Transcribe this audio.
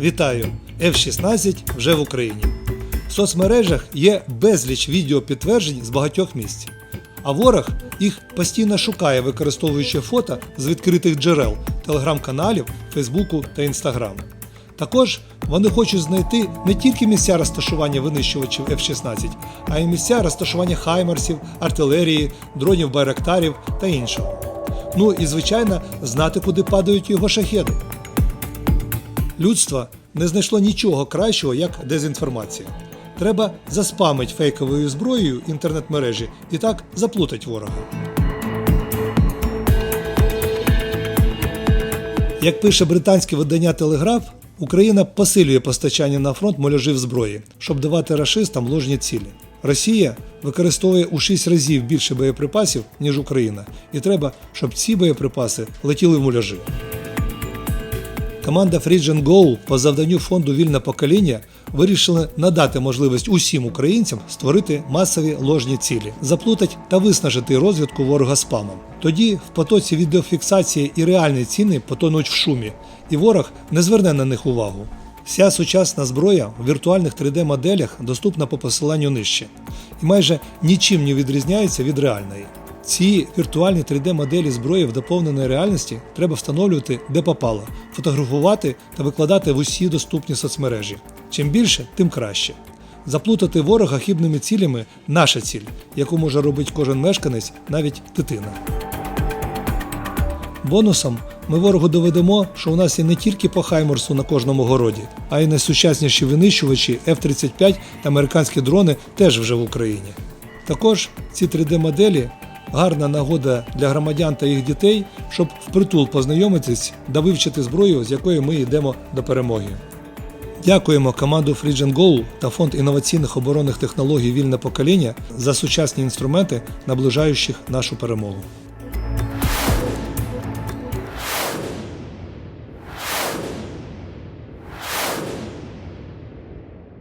Вітаю! F-16 вже в Україні. В соцмережах є безліч відеопідтверджень з багатьох місць. А ворог їх постійно шукає, використовуючи фото з відкритих джерел, телеграм-каналів, Фейсбуку та Інстаграму. Також вони хочуть знайти не тільки місця розташування винищувачів F-16, а й місця розташування хаймарсів, артилерії, дронів байрактарів та іншого. Ну і звичайно, знати, куди падають його шахеди. Людство не знайшло нічого кращого, як дезінформація. Треба заспамить фейковою зброєю інтернет-мережі і так заплутать ворога. Як пише британське видання Телеграф, Україна посилює постачання на фронт муляжів зброї, щоб давати рашистам ложні цілі. Росія використовує у 6 разів більше боєприпасів, ніж Україна, і треба, щоб ці боєприпаси летіли в муляжі. Команда Free Go по завданню фонду Вільне покоління вирішила надати можливість усім українцям створити масові ложні цілі, заплутати та виснажити розвідку ворога спамом. Тоді в потоці відеофіксації і реальні ціни потонуть в шумі, і ворог не зверне на них увагу. Вся сучасна зброя в віртуальних 3D-моделях доступна по посиланню нижче і майже нічим не відрізняється від реальної. Ці віртуальні 3D-моделі зброї в доповненої реальності треба встановлювати де попало, фотографувати та викладати в усі доступні соцмережі. Чим більше, тим краще. Заплутати ворога хибними цілями наша ціль, яку може робити кожен мешканець, навіть дитина. Бонусом ми ворогу доведемо, що у нас є не тільки по Хайморсу на кожному городі, а й найсучасніші винищувачі F-35 та американські дрони теж вже в Україні. Також ці 3D-моделі гарна нагода для громадян та їх дітей, щоб впритул познайомитись та вивчити зброю, з якою ми йдемо до перемоги. Дякуємо команду Фріджен Go та фонд інноваційних оборонних технологій Вільне покоління за сучасні інструменти, наближаючих нашу перемогу.